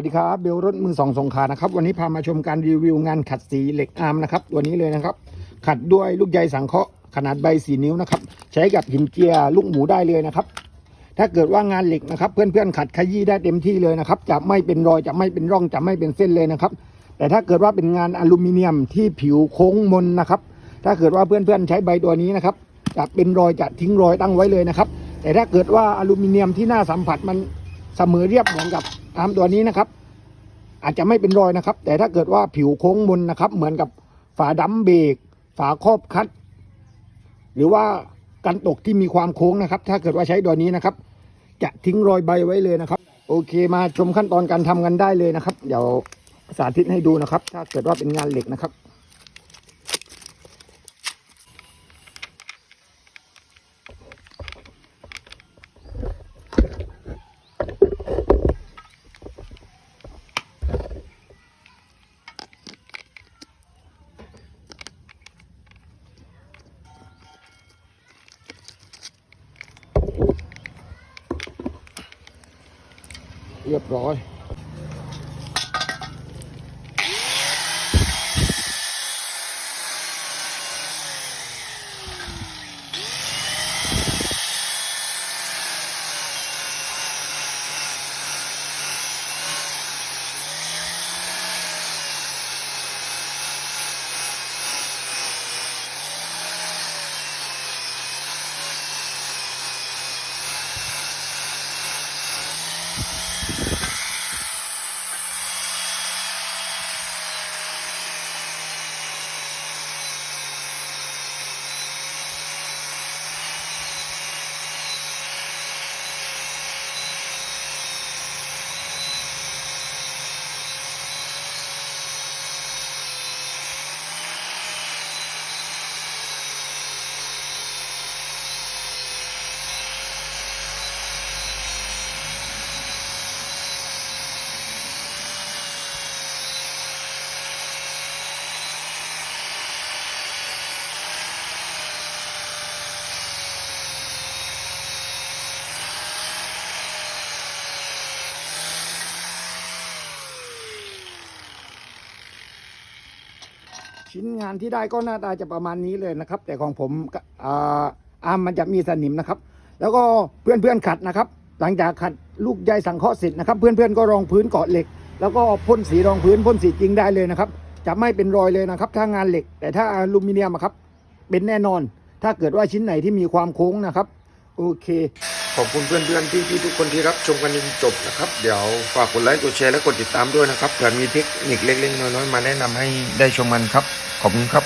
สวัสดีครับเบลรถมือสองสงขลานะครับวันนี้พามาชมการรีวิวงานขัดสีเหล็กอาร์มนะครับตัวนี้เลยนะครับ ขัดด้วยลูกใยสังเคราะห์ขนาดใบสีนิ้วนะครับใช้กับหินเจียร์ลูกหมูได้เลยนะครับ ถ้าเกิดว่างานเหล็กนะครับ เพื่อนๆขัดขยี้ได้เต็มที่เลยนะครับจะไม่เป็นรอยจะไม่เป็นร่องจะไม่เป็นเส้นเลยนะครับ แต่ถ้าเกิดว่าเป็นงานอลูมิเนียมที่ผิวโค้งมนนะครับ ถ้าเกิดว่าเพื่อนๆใช้ใบตัวนี้นะครับจะเป็นรอยจะทิ้งรอยตั้งไว้เลยนะครับ แต่ถ้าเกิดว่าอลูมิเนียมที่หน้าสัมผัสมันเสมอเรียบเหมือนกับ อาร์มตัวนี้นะครับ อาจจะไม่เป็นรอยนะครับ แต่ถ้าเกิดว่าผิวโค้งมนนะครับ เหมือนกับฝาดัมเบรกฝาครอบคัด หรือว่ากันตกที่มีความโค้งนะครับ ถ้าเกิดว่าใช้ตัวนี้นะครับ จะทิ้งรอยใบไว้เลยนะครับ โอเคมาชมขั้นตอนการทำกันได้เลยนะครับ เดี๋ยวสาธิตให้ดูนะครับ ถ้าเกิดว่าเป็นงานเหล็กนะครับ เรียบร้อย ชิ้นงานที่ได้ก็หน้าตาจะประมาณนี้เลยนะครับ แต่ของผมอ่าอาร์มมันจะมีสนิมนะครับ แล้วก็เพื่อนๆขัดนะครับ หลังจากขัดลูกใยสังเคราะห์เสร็จนะครับ เพื่อนๆก็รองพื้นเกาะเหล็ก แล้วก็พ่นสีรองพื้นพ่นสีจริงได้เลยนะครับ จะไม่เป็นรอยเลยนะครับ ถ้างานเหล็ก แต่ถ้าอลูมิเนียมอะครับเป็นแน่นอน ถ้าเกิดว่าชิ้นไหนที่มีความโค้งนะครับ โอเค อบคุณเพื่อนๆพี่ๆทุกคนที่รับชมกันจนจบนะครับ เดี๋ยวฝากกดไลค์กดแชร์และกดติดตามด้วยนะครับเผื่อมีเทคนิคเล็กๆน้อยๆมาแนะนำให้ได้ชมกันครับ ขอบคุณครับ